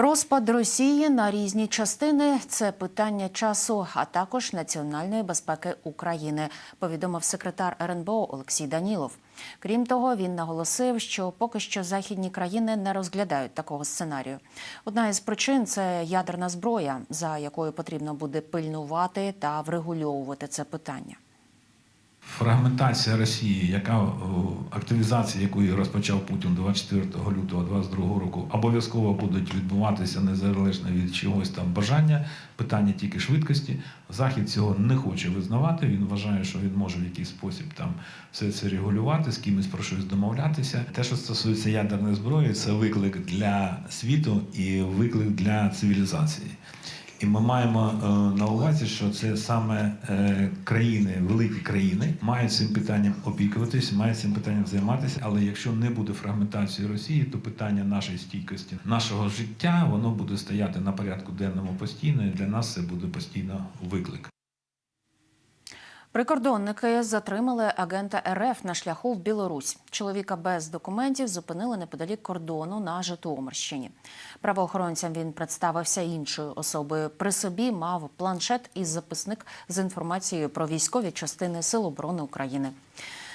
Розпад Росії на різні частини це питання часу, а також національної безпеки України, повідомив секретар РНБО Олексій Данілов. Крім того, він наголосив, що поки що західні країни не розглядають такого сценарію. Одна із причин це ядерна зброя, за якою потрібно буде пильнувати та врегульовувати це питання. Фрагментація Росії, яка активізація якої розпочав Путін 24 лютого 2022 року, обов'язково будуть відбуватися незалежно від чогось там бажання. Питання тільки швидкості. Захід цього не хоче визнавати. Він вважає, що він може в якийсь спосіб там все це регулювати, з кимось про щось домовлятися. Те, що стосується ядерної зброї, це виклик для світу і виклик для цивілізації. І ми маємо е, на увазі, що це саме е, країни, великі країни, мають цим питанням опікуватись, мають цим питанням займатися. Але якщо не буде фрагментації Росії, то питання нашої стійкості, нашого життя, воно буде стояти на порядку денному постійно. І для нас це буде постійно виклик. Прикордонники затримали агента РФ на шляху в Білорусь. Чоловіка без документів зупинили неподалік кордону на Житомирщині. Правоохоронцям він представився іншою особою. При собі мав планшет і записник з інформацією про військові частини Сил оборони України.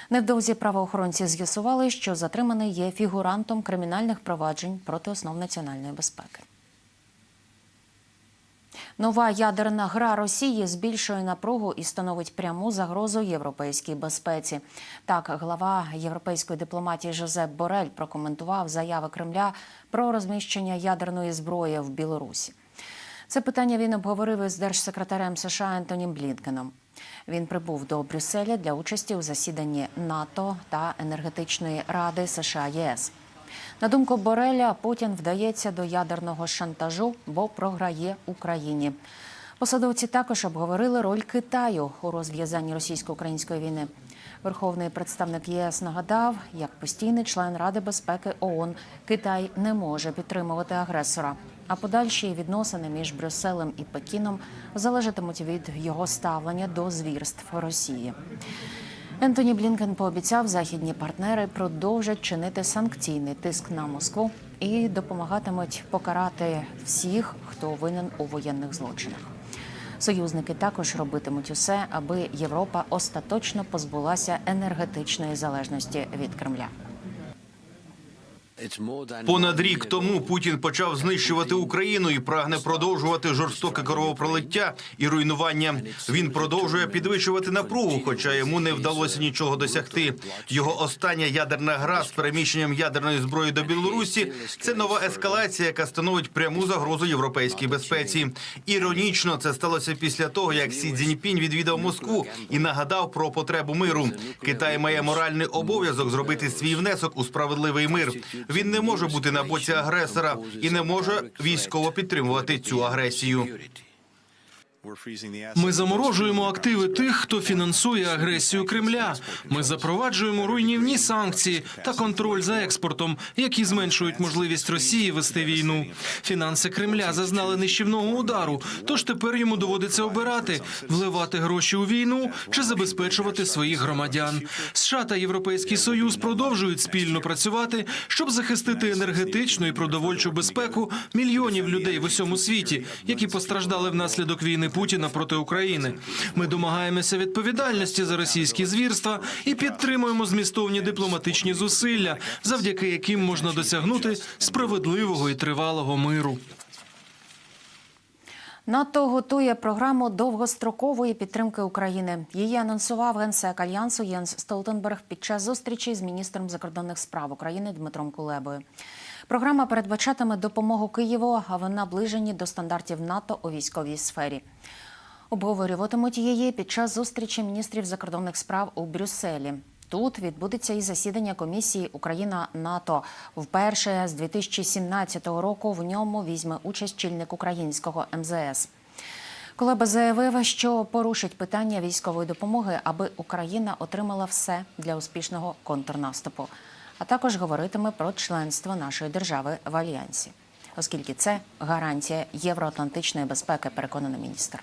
Невдовзі правоохоронці з'ясували, що затриманий є фігурантом кримінальних проваджень проти основ національної безпеки. Нова ядерна гра Росії збільшує напругу і становить пряму загрозу європейській безпеці. Так, глава європейської дипломатії Жозеп Борель прокоментував заяви Кремля про розміщення ядерної зброї в Білорусі. Це питання він обговорив із держсекретарем США Ентонім Блінкеном. Він прибув до Брюсселя для участі у засіданні НАТО та енергетичної ради США ЄС. На думку Бореля, Путін вдається до ядерного шантажу, бо програє Україні. Посадовці також обговорили роль Китаю у розв'язанні російсько-української війни. Верховний представник ЄС нагадав, як постійний член Ради безпеки ООН Китай не може підтримувати агресора. А подальші відносини між Брюсселем і Пекіном залежатимуть від його ставлення до звірств Росії. Ентоні Блінкен пообіцяв, західні партнери продовжать чинити санкційний тиск на Москву і допомагатимуть покарати всіх, хто винен у воєнних злочинах. Союзники також робитимуть усе, аби Європа остаточно позбулася енергетичної залежності від Кремля. Понад рік тому Путін почав знищувати Україну і прагне продовжувати жорстоке кровопролиття і руйнування. Він продовжує підвищувати напругу, хоча йому не вдалося нічого досягти. Його остання ядерна гра з переміщенням ядерної зброї до Білорусі це нова ескалація, яка становить пряму загрозу європейській безпеці. Іронічно, це сталося після того, як Сі Цзіньпінь відвідав Москву і нагадав про потребу миру. Китай має моральний обов'язок зробити свій внесок у справедливий мир. Він не може бути на боці агресора і не може військово підтримувати цю агресію. Ми заморожуємо активи тих, хто фінансує агресію Кремля. Ми запроваджуємо руйнівні санкції та контроль за експортом, які зменшують можливість Росії вести війну. Фінанси Кремля зазнали нищівного удару. Тож тепер йому доводиться обирати вливати гроші у війну чи забезпечувати своїх громадян. США та Європейський Союз продовжують спільно працювати, щоб захистити енергетичну і продовольчу безпеку мільйонів людей в усьому світі, які постраждали внаслідок війни Путіна проти України. Ми домагаємося відповідальності за російські звірства і підтримуємо змістовні дипломатичні зусилля, завдяки яким можна досягнути справедливого і тривалого миру. НАТО готує програму довгострокової підтримки України. Її анонсував генсек альянсу Єнс Столтенберг під час зустрічі з міністром закордонних справ України Дмитром Кулебою. Програма передбачатиме допомогу Києву в наближенні до стандартів НАТО у військовій сфері. Обговорюватимуть її під час зустрічі міністрів закордонних справ у Брюсселі. Тут відбудеться і засідання комісії Україна НАТО. Вперше з 2017 року в ньому візьме участь чільник українського МЗС. Колеба заявив, що порушить питання військової допомоги, аби Україна отримала все для успішного контрнаступу, а також говоритиме про членство нашої держави в альянсі, оскільки це гарантія євроатлантичної безпеки, переконаний міністр.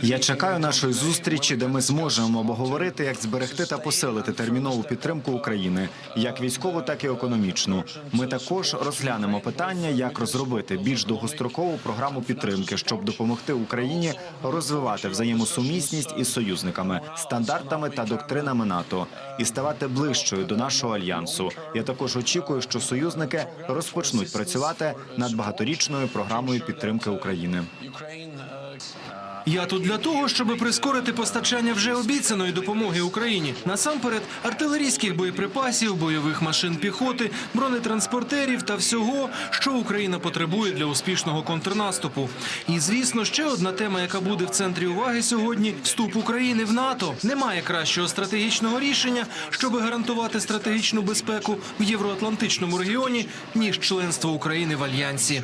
Я чекаю нашої зустрічі, де ми зможемо обговорити, як зберегти та посилити термінову підтримку України, як військову, так і економічну. Ми також розглянемо питання, як розробити більш довгострокову програму підтримки, щоб допомогти Україні розвивати взаємосумісність із союзниками, стандартами та доктринами НАТО і ставати ближчою до нашого альянсу. Я також очікую, що союзники розпочнуть працювати над багаторічною програмою підтримки України. Я тут для того, щоб прискорити постачання вже обіцяної допомоги Україні. Насамперед, артилерійських боєприпасів, бойових машин піхоти, бронетранспортерів та всього, що Україна потребує для успішного контрнаступу. І звісно, ще одна тема, яка буде в центрі уваги сьогодні: вступ України в НАТО. Немає кращого стратегічного рішення, щоб гарантувати стратегічну безпеку в євроатлантичному регіоні, ніж членство України в альянсі.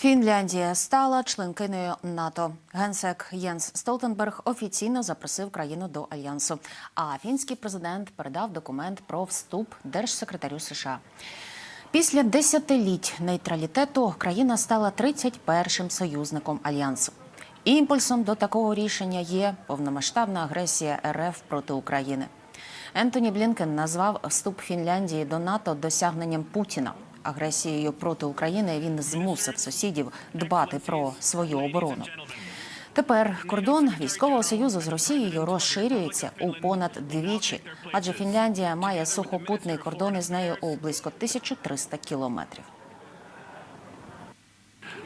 Фінляндія стала членкиною НАТО. Генсек Єнс Столтенберг офіційно запросив країну до альянсу. А фінський президент передав документ про вступ держсекретарю США. Після десятиліть нейтралітету країна стала 31-м союзником альянсу. Імпульсом до такого рішення є повномасштабна агресія РФ проти України. Ентоні Блінкен назвав вступ Фінляндії до НАТО досягненням Путіна. Агресією проти України він змусив сусідів дбати про свою оборону. Тепер кордон військового союзу з Росією розширюється у понад двічі, адже Фінляндія має сухопутний кордон із нею у близько 1300 кілометрів.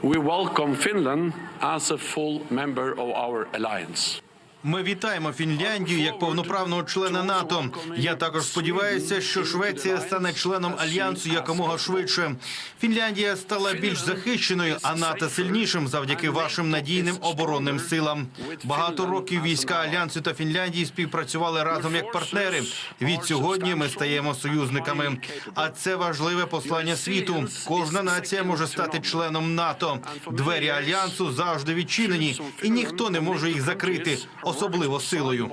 We welcome Finland as a full member of our alliance. Ми вітаємо Фінляндію як повноправного члена НАТО. Я також сподіваюся, що Швеція стане членом альянсу якомога швидше. Фінляндія стала більш захищеною, а НАТО сильнішим завдяки вашим надійним оборонним силам. Багато років війська альянсу та Фінляндії співпрацювали разом як партнери. Від сьогодні ми стаємо союзниками. А це важливе послання світу. Кожна нація може стати членом НАТО. Двері альянсу завжди відчинені, і ніхто не може їх закрити, особливо силою.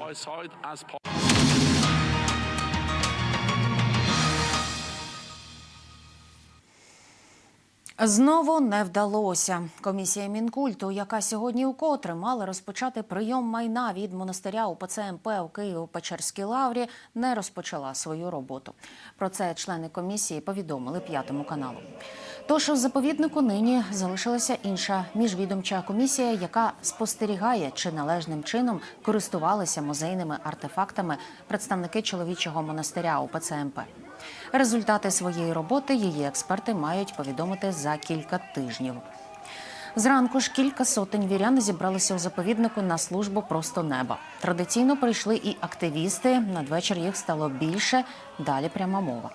Знову не вдалося. Комісія мінкульту, яка сьогодні укотре мала розпочати прийом майна від монастиря УПЦ МП у Києво-Печерській лаврі, не розпочала свою роботу. Про це члени комісії повідомили п'ятому каналу. Тож у заповіднику нині залишилася інша міжвідомча комісія, яка спостерігає, чи належним чином користувалися музейними артефактами представники чоловічого монастиря УПЦ МП. Результати своєї роботи її експерти мають повідомити за кілька тижнів. Зранку ж кілька сотень вірян зібралися у заповіднику на службу просто неба. Традиційно прийшли і активісти. Надвечір їх стало більше. Далі пряма мова.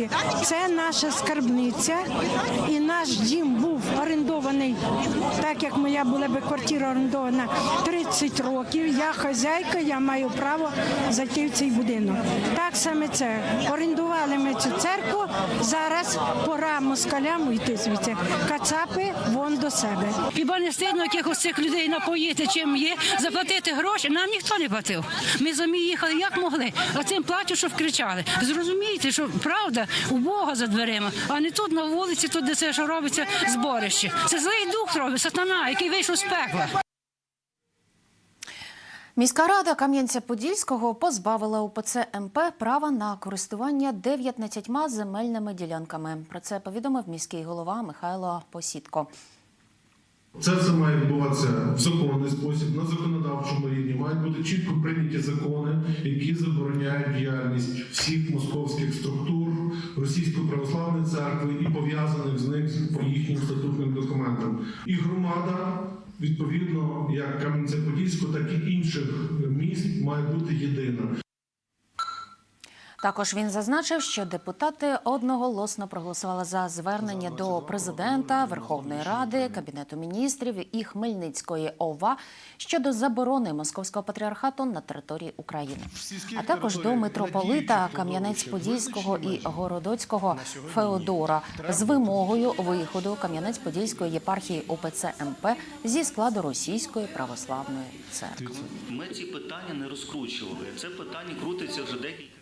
Українці, це наша скарбниця, і наш дім був орендований, так як моя була би квартира орендована 30 років. Я хазяйка, я маю право зайти в цей будинок. Так саме це орендували ми цю церкву. Зараз пора москалям йти звідси. Кацапи вон до себе. Хіба не стидно якихось цих людей напоїти, чим є, заплатити гроші? Нам ніхто не платив. Ми самі їхали як могли, а цим платять, щоб кричали. Зрозумієте, що правда у Бога за дверима, а не тут на вулиці, тут де це що робиться зборище. Це злий дух робить, сатана, який вийшов з пекла. Міська рада Кам'янця-Подільського позбавила УПЦ МП права на користування 19 земельними ділянками. Про це повідомив міський голова Михайло Посідко. Це все має відбуватися в законний спосіб, на законодавчому рівні. Мають бути чітко прийняті закони, які забороняють діяльність всіх московських структур Російської православної церкви і пов'язаних з них по їхнім статутним документам. І громада, відповідно, як Кам'янця-Подільського, так і інших міст, має бути єдина. Також він зазначив, що депутати одноголосно проголосували за звернення до президента Верховної Ради, Кабінету міністрів і Хмельницької ОВА щодо заборони московського патріархату на території України, а також до митрополита Кам'янець-Подільського і Городоцького Феодора з вимогою виходу Кам'янець-Подільської єпархії ОПЦ МП зі складу Російської православної церкви. Ми ці питання не розкручували. Це питання крутиться вже декілька.